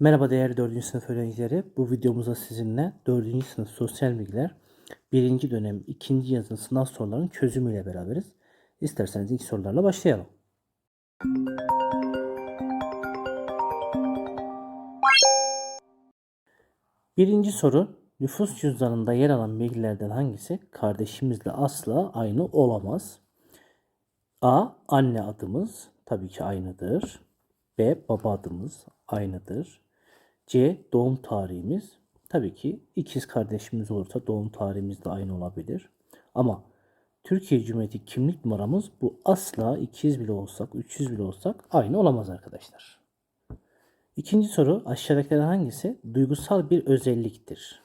Merhaba değerli 4. sınıf öğrencileri. Bu videomuzda sizinle 4. sınıf sosyal bilgiler 1. dönem 2. yazılı sınav sorularının çözümüyle beraberiz. İsterseniz ilk sorularla başlayalım. Birinci soru. Nüfus cüzdanında yer alan bilgilerden hangisi kardeşimizle asla aynı olamaz? A. Anne adımız tabii ki aynıdır. B. Baba adımız aynıdır. C. Doğum tarihimiz. Tabii ki ikiz kardeşimiz olursa doğum tarihimiz de aynı olabilir. Ama Türkiye Cumhuriyeti kimlik numaramız bu asla 200 bile olsak, 300 bile olsak aynı olamaz arkadaşlar. İkinci soru aşağıdakilerden hangisi duygusal bir özelliktir?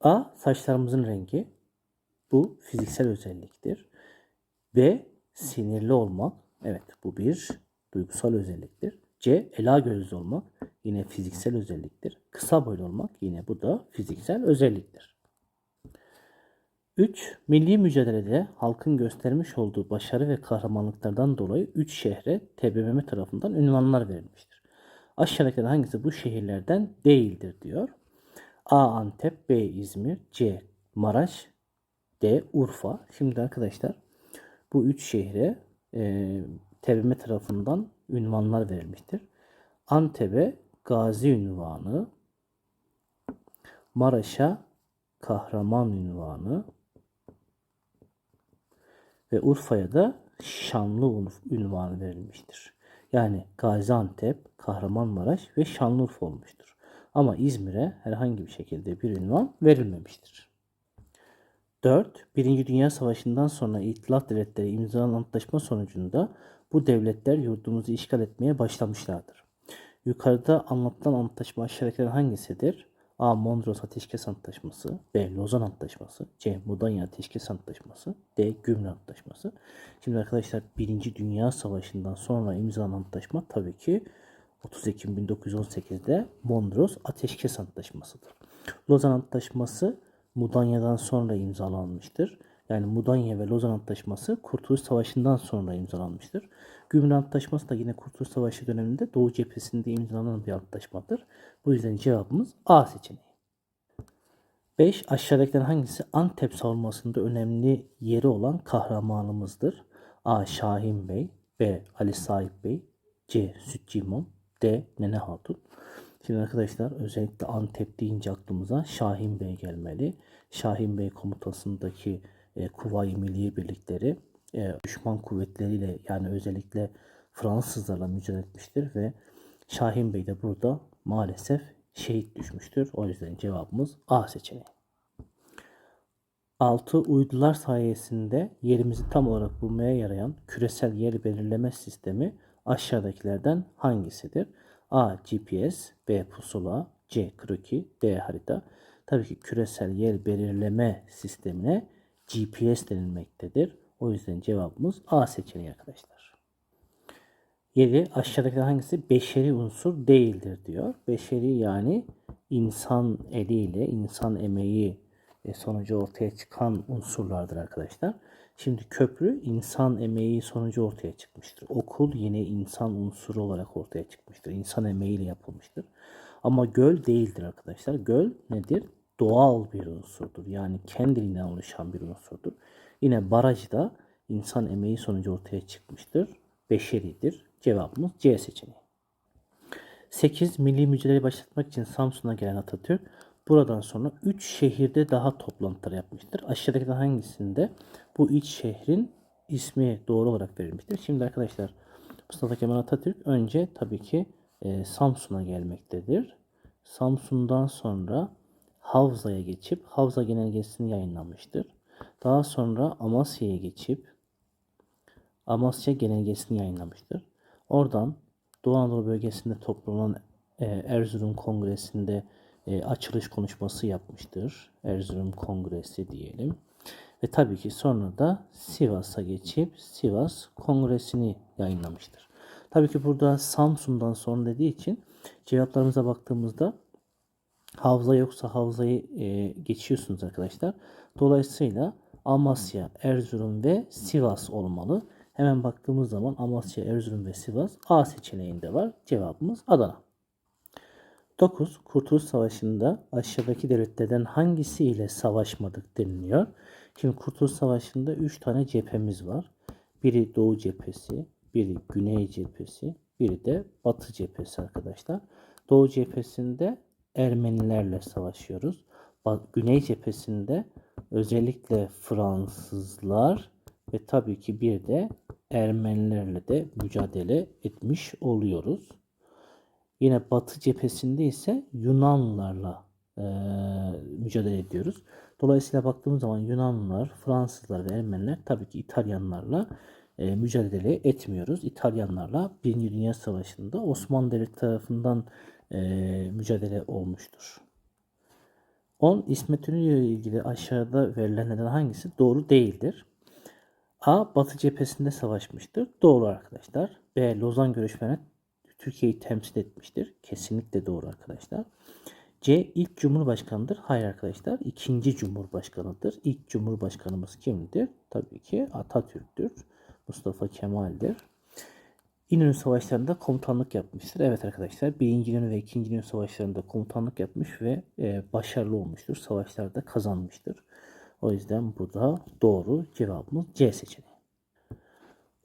A. Saçlarımızın rengi. Bu fiziksel özelliktir. B. Sinirli olmak. Evet bu bir duygusal özelliktir. C. Ela gözlü olmak. Yine fiziksel özelliktir. Kısa boylu olmak. Yine bu da fiziksel özelliktir. 3. Milli mücadelede halkın göstermiş olduğu başarı ve kahramanlıklardan dolayı 3 şehre TBMM tarafından ünvanlar verilmiştir. Aşağıdakilerden hangisi bu şehirlerden değildir diyor. A. Antep, B. İzmir, C. Maraş, D. Urfa. Şimdi arkadaşlar bu üç şehre e, TBMM tarafından ünvanlar verilmiştir. Antep'e Gazi ünvanı, Maraş'a Kahraman ünvanı ve Urfa'ya da Şanlı ünvanı verilmiştir. Yani Gaziantep, Kahramanmaraş ve Şanlıurfa olmuştur. Ama İzmir'e herhangi bir şekilde bir ünvan verilmemiştir. 4. Birinci Dünya Savaşı'ndan sonra İtilaf Devletleri imzalanan antlaşma sonucunda bu devletler yurdumuzu işgal etmeye başlamışlardır. Yukarıda anlatılan antlaşma aşağıdakilerden hangisidir? A. Mondros Ateşkes Antlaşması B. Lozan Antlaşması C. Mudanya Ateşkes Antlaşması D. Gümrük Antlaşması Şimdi arkadaşlar 1. Dünya Savaşı'ndan sonra imzalanan antlaşma tabii ki 30 Ekim 1918'de Mondros Ateşkes Antlaşması'dır. Lozan Antlaşması Mudanya'dan sonra imzalanmıştır. Yani Mudanya ve Lozan Antlaşması Kurtuluş Savaşı'ndan sonra imzalanmıştır. Gümrük Antlaşması da yine Kurtuluş Savaşı döneminde Doğu cephesinde imzalanan bir antlaşmadır. Bu yüzden cevabımız A seçeneği. 5. Aşağıdakilerden hangisi Antep savunmasında önemli yeri olan kahramanımızdır? A. Şahin Bey B. Ali Sahip Bey C. Sütçü İmam D. Nene Hatun Şimdi arkadaşlar özellikle Antep deyince aklımıza Şahin Bey gelmeli. Şahin Bey komutasındaki e, Kuvayi Milliye Birlikleri e, düşman kuvvetleriyle yani özellikle Fransızlarla mücadele etmiştir ve Şahin Bey de burada maalesef şehit düşmüştür. O yüzden cevabımız A seçeneği. 6. Uydular sayesinde yerimizi tam olarak bulmaya yarayan küresel yer belirleme sistemi aşağıdakilerden hangisidir? A. GPS B. Pusula C. Kroki D. Harita Tabii ki küresel yer belirleme sistemine GPS denilmektedir. O yüzden cevabımız A seçeneği arkadaşlar. 7. Aşağıdakilerden hangisi beşeri unsur değildir diyor. Beşeri yani insan eliyle, insan emeği e, sonucu ortaya çıkan unsurlardır arkadaşlar. Şimdi köprü insan emeği sonucu ortaya çıkmıştır. Okul yine insan unsuru olarak ortaya çıkmıştır. İnsan emeğiyle yapılmıştır. Ama göl değildir arkadaşlar. Göl nedir? Doğal bir unsurdur. Yani kendiliğinden oluşan bir unsurdur. Yine baraj da insan emeği sonucu ortaya çıkmıştır. Beşeridir. Cevabımız C seçeneği. 8. Milli mücadele başlatmak için Samsun'a gelen Atatürk buradan sonra 3 şehirde daha toplantılar yapmıştır. Aşağıdakilerden hangisinde bu 3 şehrin ismi doğru olarak verilmiştir? Şimdi arkadaşlar Mustafa Kemal Atatürk önce tabii ki e, Samsun'a gelmektedir. Samsun'dan sonra Havza'ya geçip Havza genelgesini yayınlamıştır. Daha sonra Amasya'ya geçip Amasya genelgesini yayınlamıştır. Oradan Doğu Anadolu bölgesinde toplanan e, Erzurum Kongresi'nde e, açılış konuşması yapmıştır. Erzurum Kongresi diyelim. Ve tabii ki sonra da Sivas'a geçip Sivas Kongresi'ni yayınlamıştır. Tabii ki burada Samsun'dan sonra dediği için cevaplarımıza baktığımızda havza yoksa havzayı e, geçiyorsunuz arkadaşlar. Dolayısıyla Amasya, Erzurum ve Sivas olmalı. Hemen baktığımız zaman Amasya, Erzurum ve Sivas A seçeneğinde var. Cevabımız Adana. 49. Kurtuluş Savaşı'nda aşağıdaki devletlerden hangisi ile savaşmadık deniliyor. Şimdi Kurtuluş Savaşı'nda 3 tane cephemiz var. Biri Doğu cephesi, biri Güney cephesi, biri de Batı cephesi arkadaşlar. Doğu cephesinde Ermenilerle savaşıyoruz. Güney cephesinde özellikle Fransızlar ve tabii ki bir de Ermenilerle de mücadele etmiş oluyoruz. Yine Batı cephesinde ise Yunanlılarla eee, mücadele ediyoruz. Dolayısıyla baktığımız zaman Yunanlılar, Fransızlar ve Ermeniler tabii ki İtalyanlarla eee, mücadele etmiyoruz. İtalyanlarla Birinci Dünya Savaşı'nda Osmanlı Devleti tarafından eee, mücadele olmuştur. 10. İsmet İnönü ile ilgili aşağıda verilenlerden hangisi doğru değildir? A. Batı cephesinde savaşmıştır. Doğru arkadaşlar. B. Lozan görüşmelerine Türkiye'yi temsil etmiştir. Kesinlikle doğru arkadaşlar. C. İlk Cumhurbaşkanıdır. Hayır arkadaşlar. İkinci Cumhurbaşkanıdır. İlk Cumhurbaşkanımız kimdir? Tabii ki Atatürk'tür. Mustafa Kemal'dir. İnönü Savaşları'nda komutanlık yapmıştır. Evet arkadaşlar. Birinci İnönü ve ikinci İnönü Savaşları'nda komutanlık yapmış ve e, başarılı olmuştur. Savaşlarda kazanmıştır. O yüzden bu da doğru cevabımız C seçeneği.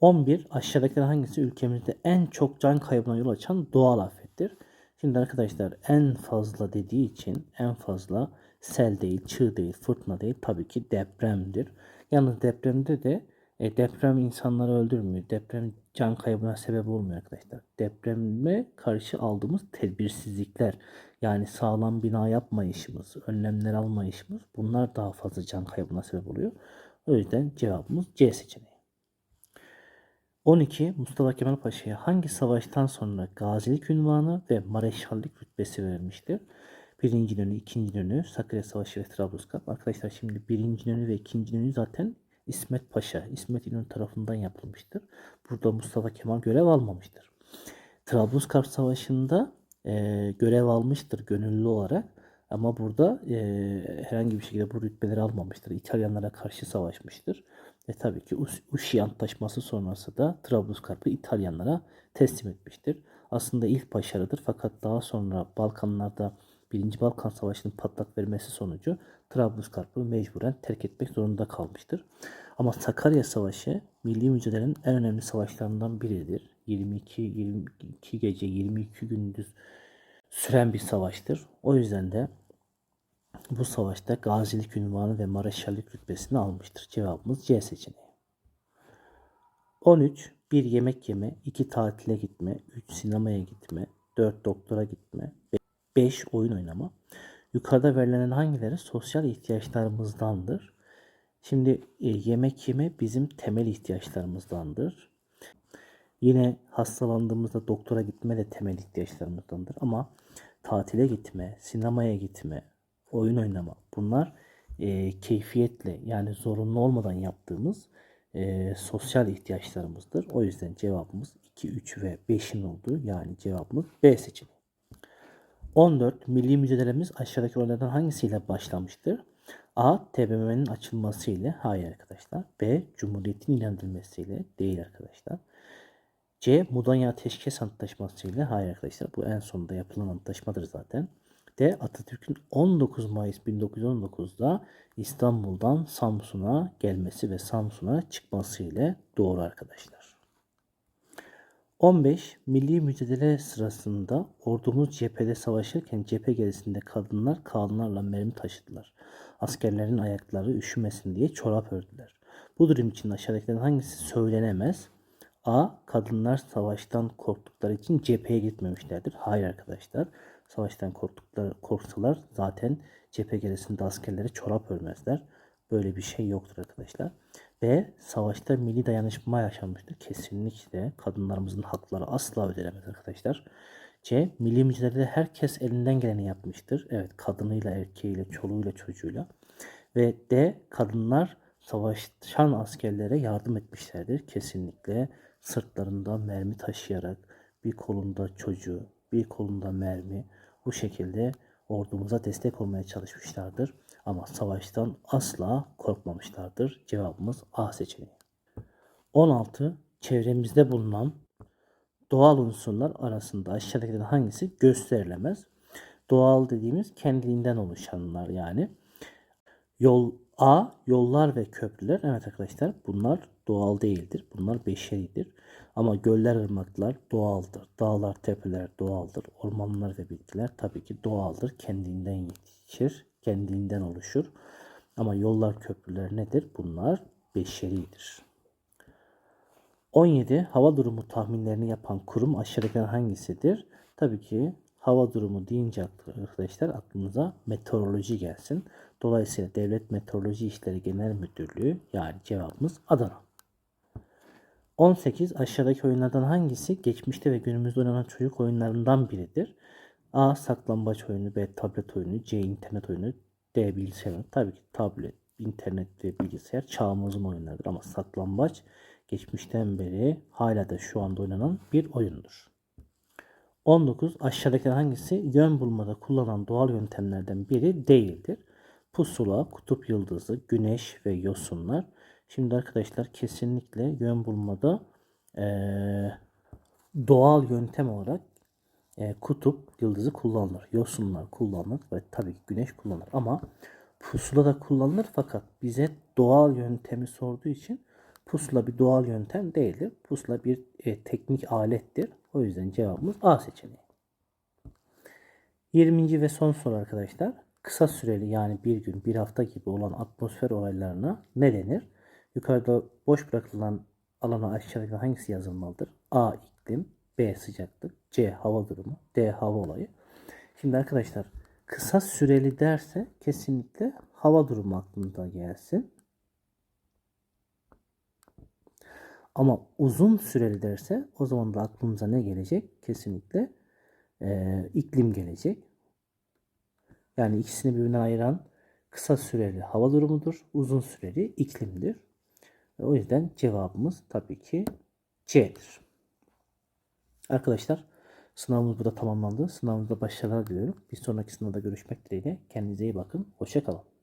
11. Aşağıdakilerden hangisi ülkemizde en çok can kaybına yol açan doğal afettir? Şimdi arkadaşlar en fazla dediği için en fazla sel değil, çığ değil, fırtına değil tabii ki depremdir. Yalnız depremde de e, deprem insanları öldürmüyor. Deprem can kaybına sebep olmuyor arkadaşlar. Depreme karşı aldığımız tedbirsizlikler yani sağlam bina yapmayışımız, önlemler almayışımız bunlar daha fazla can kaybına sebep oluyor. O yüzden cevabımız C seçeneği. 12. Mustafa Kemal Paşa'ya hangi savaştan sonra gazilik ünvanı ve mareşallik rütbesi verilmiştir? Birinci İnönü, ikinci İnönü, Sakarya Savaşı ve Trablusgarp. Arkadaşlar şimdi birinci İnönü ve ikinci İnönü zaten İsmet Paşa, İsmet İnönü tarafından yapılmıştır. Burada Mustafa Kemal görev almamıştır. Trablusgarp Savaşı'nda e, görev almıştır gönüllü olarak. Ama burada e, herhangi bir şekilde bu rütbeleri almamıştır. İtalyanlara karşı savaşmıştır. Ve tabii ki Uşi Antlaşması sonrası da Trablusgarp'ı İtalyanlara teslim etmiştir. Aslında ilk başarıdır fakat daha sonra Balkanlarda 1. Balkan Savaşı'nın patlak vermesi sonucu Trablusgarp'ı mecburen terk etmek zorunda kalmıştır. Ama Sakarya Savaşı milli mücadelenin en önemli savaşlarından biridir. 22 22 gece 22 gündüz süren bir savaştır. O yüzden de bu savaşta gazilik ünvanı ve mareşallik rütbesini almıştır. Cevabımız C seçeneği. 13. 1 yemek yeme, 2 tatile gitme, 3 sinemaya gitme, 4 doktora gitme, 5 oyun oynama. Yukarıda verilen hangileri sosyal ihtiyaçlarımızdandır? Şimdi e, yemek yeme bizim temel ihtiyaçlarımızdandır. Yine hastalandığımızda doktora gitme de temel ihtiyaçlarımızdandır. Ama tatile gitme, sinemaya gitme, oyun oynama bunlar e, keyfiyetle yani zorunlu olmadan yaptığımız e, sosyal ihtiyaçlarımızdır. O yüzden cevabımız 2, 3 ve 5'in olduğu yani cevabımız B seçeneği. 14. Milli mücadelemiz aşağıdaki oyunlardan hangisiyle başlamıştır? A. TBMM'nin açılmasıyla. Hayır arkadaşlar. B. Cumhuriyetin ilan edilmesiyle. Değil arkadaşlar. C. Mudanya Ateşkes Antlaşması'yla. Hayır arkadaşlar. Bu en sonunda yapılan antlaşmadır zaten. D. Atatürk'ün 19 Mayıs 1919'da İstanbul'dan Samsun'a gelmesi ve Samsun'a çıkması ile doğru arkadaşlar. 15. Milli mücadele sırasında ordumuz cephede savaşırken cephe gerisinde kadınlar kanlarla mermi taşıdılar. Askerlerin ayakları üşümesin diye çorap ördüler. Bu durum için aşağıdakilerden hangisi söylenemez? A. Kadınlar savaştan korktukları için cepheye gitmemişlerdir. Hayır arkadaşlar. Savaştan korktukları korksalar zaten cephe gerisinde askerleri çorap örmezler. Böyle bir şey yoktur arkadaşlar. B. Savaşta milli dayanışma yaşanmıştır. Kesinlikle kadınlarımızın hakları asla ödenemez arkadaşlar. C. Milli mücadelede herkes elinden geleni yapmıştır. Evet kadınıyla, erkeğiyle, çoluğuyla, çocuğuyla. Ve D. Kadınlar savaşan askerlere yardım etmişlerdir. Kesinlikle sırtlarında mermi taşıyarak bir kolunda çocuğu, bir kolunda mermi bu şekilde ordumuza destek olmaya çalışmışlardır. Ama savaştan asla korkmamışlardır. Cevabımız A seçeneği. 16. Çevremizde bulunan doğal unsurlar arasında aşağıdakilerden hangisi gösterilemez? Doğal dediğimiz kendiliğinden oluşanlar yani. Yol A yollar ve köprüler. Evet arkadaşlar bunlar doğal değildir. Bunlar beşeridir. Ama göller, ırmaklar doğaldır. Dağlar, tepeler doğaldır. Ormanlar ve bitkiler tabii ki doğaldır. Kendinden yetişir, kendinden oluşur. Ama yollar, köprüler nedir? Bunlar beşeridir. 17. Hava durumu tahminlerini yapan kurum aşağıdakilerden hangisidir? Tabii ki hava durumu deyince arkadaşlar aklımıza meteoroloji gelsin. Dolayısıyla Devlet Meteoroloji İşleri Genel Müdürlüğü yani cevabımız Adana. 18. Aşağıdaki oyunlardan hangisi geçmişte ve günümüzde oynanan çocuk oyunlarından biridir? A. Saklambaç oyunu, B. Tablet oyunu, C. internet oyunu, D. Bilgisayar oyunu. Tabii ki tablet, internet ve bilgisayar çağımızın oyunlarıdır ama saklambaç geçmişten beri hala da şu anda oynanan bir oyundur. 19. Aşağıdaki hangisi yön bulmada kullanılan doğal yöntemlerden biri değildir? Pusula, kutup yıldızı, güneş ve yosunlar. Şimdi arkadaşlar kesinlikle yön bulmada eee, doğal yöntem olarak e, kutup yıldızı kullanılır. Yosunlar kullanılır ve tabii ki güneş kullanılır. Ama pusula da kullanılır fakat bize doğal yöntemi sorduğu için pusula bir doğal yöntem değildir. Pusula bir e, teknik alettir. O yüzden cevabımız A seçeneği. 20. ve son soru arkadaşlar. Kısa süreli yani bir gün, bir hafta gibi olan atmosfer olaylarına ne denir? Yukarıda boş bırakılan alana aşağıdaki hangisi yazılmalıdır? A. iklim B. Sıcaklık C. Hava durumu D. Hava olayı. Şimdi arkadaşlar kısa süreli derse kesinlikle hava durumu aklımıza gelsin. Ama uzun süreli derse o zaman da aklımıza ne gelecek? Kesinlikle eee, iklim gelecek. Yani ikisini birbirinden ayıran kısa süreli hava durumudur. Uzun süreli iklimdir. O yüzden cevabımız tabii ki C'dir. Arkadaşlar sınavımız burada tamamlandı. Sınavımızda başarılar diliyorum. Bir sonraki sınavda görüşmek dileğiyle. Kendinize iyi bakın. Hoşçakalın.